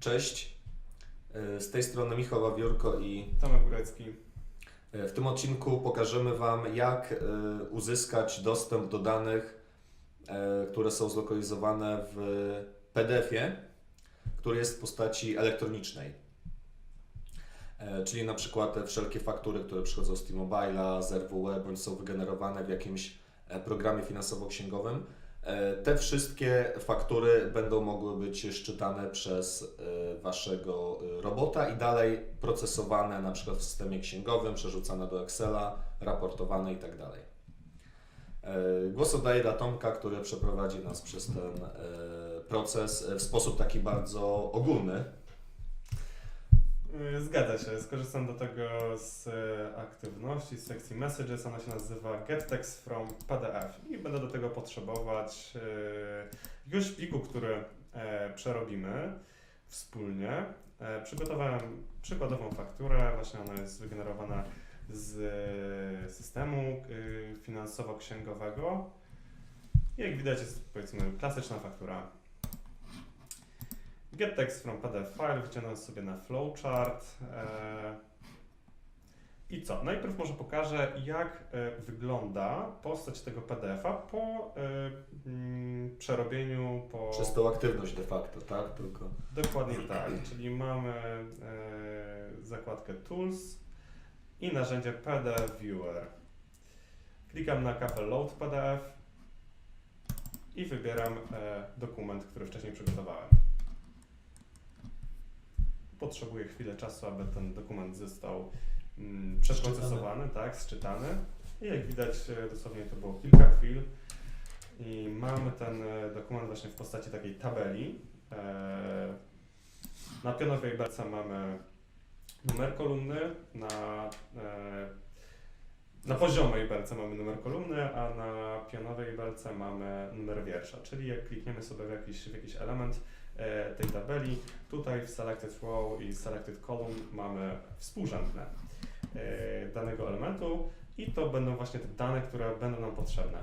Cześć, E, z tej strony Michał Wawiórko i Tomek Górecki. e, w tym odcinku pokażemy Wam, jak e, uzyskać dostęp do danych, które są zlokalizowane w PDF-ie, który jest w postaci elektronicznej. Czyli na przykład te wszelkie faktury, które przychodzą z T-Mobile'a, z RWE, bądź są wygenerowane w jakimś programie finansowo-księgowym. E, Te wszystkie faktury będą mogły być szczytane przez e, Waszego e, robota i dalej procesowane na przykład w systemie księgowym, przerzucane do Excela, raportowane i tak Głos oddaję dla Tomka, który przeprowadzi nas przez ten proces w sposób taki bardzo ogólny. Yy, Zgadza się, skorzystam do tego z e, aktywności, z sekcji Messages, ona się nazywa Get Text from PDF i będę do tego potrzebować e, jakiegoś pliku, który e, przerobimy wspólnie. Przygotowałem przykładową fakturę, właśnie ona jest wygenerowana z systemu finansowo-księgowego. Jak widać jest powiedzmy klasyczna faktura Get text from PDF file, wyciągnę sobie na flowchart. E, I co? Najpierw może pokażę, jak e, wygląda postać tego PDF-a po e, mm, przerobieniu, po... Przez tą aktywność de facto, tak? Tylko. Dokładnie tak, czyli mamy zakładkę Tools i narzędzie PDF Viewer. Klikam na kapę Load PDF i wybieram dokument, który wcześniej przygotowałem. Potrzebuję chwilę czasu, aby ten dokument został mm, przeprocesowany, tak, sczytany. I jak widać, e, dosłownie to było kilka chwil. I mamy ten e, dokument właśnie w postaci takiej tabeli. E, Na pionowej belce mamy numer kolumny, na, e, na poziomej belce mamy numer kolumny, a na pionowej belce mamy numer wiersza. Czyli jak klikniemy sobie w jakiś, w jakiś element tej tabeli, tutaj w Selected Row i Selected Column mamy współrzędne e, danego elementu i to będą właśnie te dane, które będą nam potrzebne,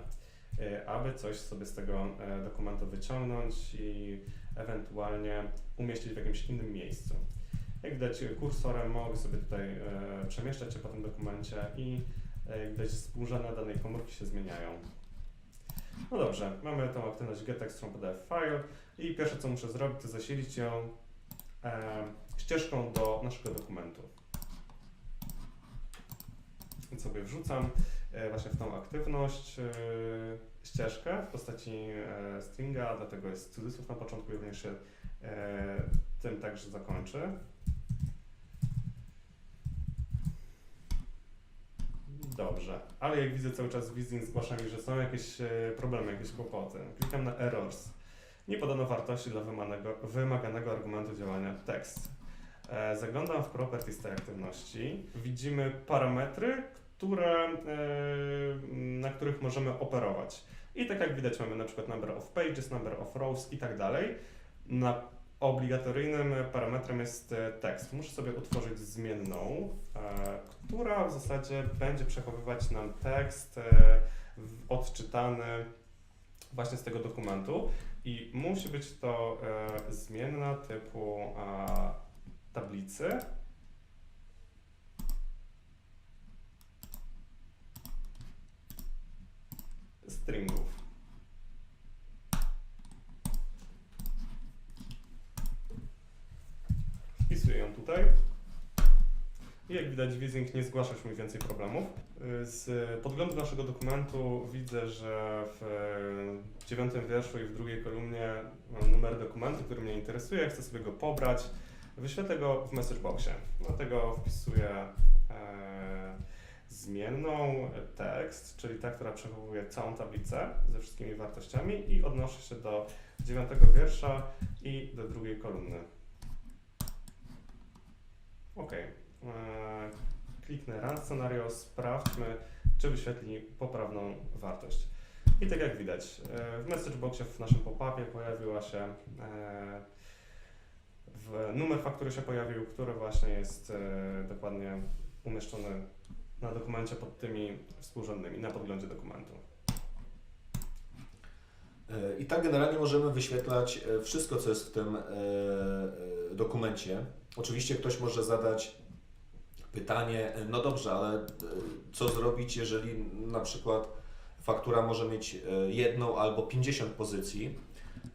e, aby coś sobie z tego e, dokumentu wyciągnąć i ewentualnie umieścić w jakimś innym miejscu. Jak widać kursorem mogę sobie tutaj e, przemieszczać się po tym dokumencie i e, jak widać współrzędne danej komórki się zmieniają. No dobrze, mamy tą aktywność getText from file i pierwsze co muszę zrobić to zasilić ją e, ścieżką do naszego dokumentu. Więc sobie wrzucam e, właśnie w tą aktywność e, ścieżkę w postaci e, stringa, dlatego jest cudzysłów na początku i również się e, tym także zakończy. Dobrze, ale jak widzę cały czas Wizin zgłasza mi, że są jakieś e, problemy, jakieś kłopoty. Klikam na errors. Nie podano wartości dla wymaganego, wymaganego argumentu działania tekst. E, zaglądam w properties tej aktywności. Widzimy parametry, które, e, na których możemy operować. I tak jak widać mamy na przykład number of pages, number of rows i tak dalej. Na obligatoryjnym parametrem jest e, tekst. Muszę sobie utworzyć zmienną, e, która w zasadzie będzie przechowywać nam tekst e, odczytany właśnie z tego dokumentu i musi być to zmienna typu tablicy. Stringów. Wpisuję ją tutaj. I jak widać, Wizing nie zgłasza już mi więcej problemów. Y, Z podglądu naszego dokumentu widzę, że w dziewiątym wierszu i w drugiej kolumnie mam numer dokumentu, który mnie interesuje, chcę sobie go pobrać. Wyświetlę go w message boxie. Dlatego wpisuję e, zmienną tekst, czyli ta, która przechowuje całą tablicę ze wszystkimi wartościami i odnoszę się do dziewiątego wiersza i do drugiej kolumny. Ok. Kliknę Run Scenario, sprawdźmy, czy wyświetli poprawną wartość. I tak jak widać, e, w message boxie w naszym pop-upie pojawiła się e, numer faktury się pojawił, który właśnie jest e, dokładnie umieszczony na dokumencie pod tymi współrzędnymi, na podglądzie dokumentu. E, I tak generalnie możemy wyświetlać e, wszystko, co jest w tym e, e, dokumencie. Oczywiście ktoś może zadać pytanie, no dobrze, ale e, co zrobić, jeżeli na przykład faktura może mieć e, jedną albo 50 pozycji?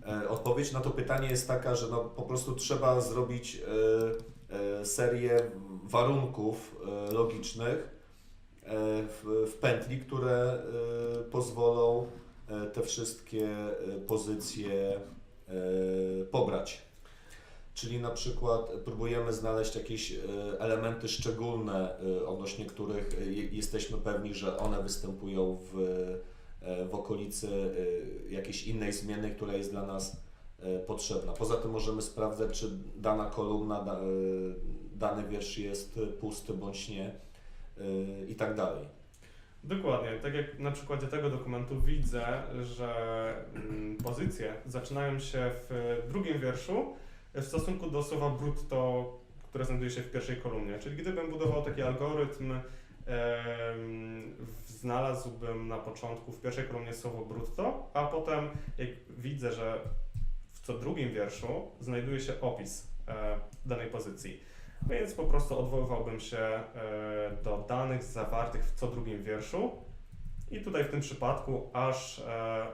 E, Odpowiedź na to pytanie jest taka, że no po prostu trzeba zrobić e, e, serię warunków e, logicznych e, w, pętli, które e, pozwolą e, te wszystkie e, pozycje e, pobrać. Czyli na przykład próbujemy znaleźć jakieś e, elementy szczególne, e, odnośnie których e, je- jesteśmy pewni, że one występują w, w okolicy jakiejś innej zmiany, która jest dla nas potrzebna. Poza tym możemy sprawdzać, czy dana kolumna, da, dany wiersz jest pusty bądź nie i tak dalej. Dokładnie. Tak jak na przykładzie tego dokumentu widzę, że mm, pozycje zaczynają się w drugim wierszu w stosunku do słowa brutto, które znajduje się w pierwszej kolumnie. Czyli gdybym budował taki algorytm, znalazłbym na początku w pierwszej kolumnie słowo brutto, a potem jak widzę, że w co drugim wierszu znajduje się opis e, danej pozycji. Więc po prostu odwoływałbym się e, do danych zawartych w co drugim wierszu i tutaj w tym przypadku aż e,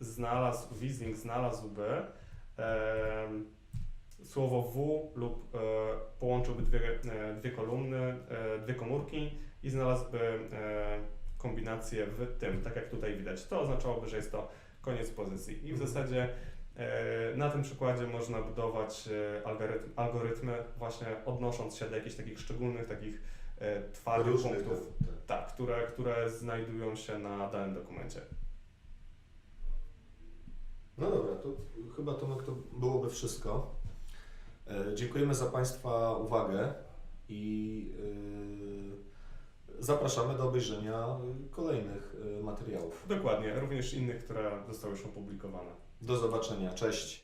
znalazł, Wizing znalazłby słowo w lub e, połączyłby dwie, e, dwie kolumny, e, dwie komórki i znalazłby kombinację w tym, tak jak tutaj widać. To oznaczałoby, że jest to koniec pozycji. I w Mhm. zasadzie na tym przykładzie można budować algorytm, algorytmy właśnie odnosząc się do jakichś takich szczególnych, takich twardych punktów, tak, które, które znajdują się na danym dokumencie. No dobra, to chyba Tomek to byłoby wszystko. E, Dziękujemy za Państwa uwagę i e, zapraszamy do obejrzenia kolejnych e, materiałów. Dokładnie, również innych, które zostały już opublikowane. Do zobaczenia, cześć.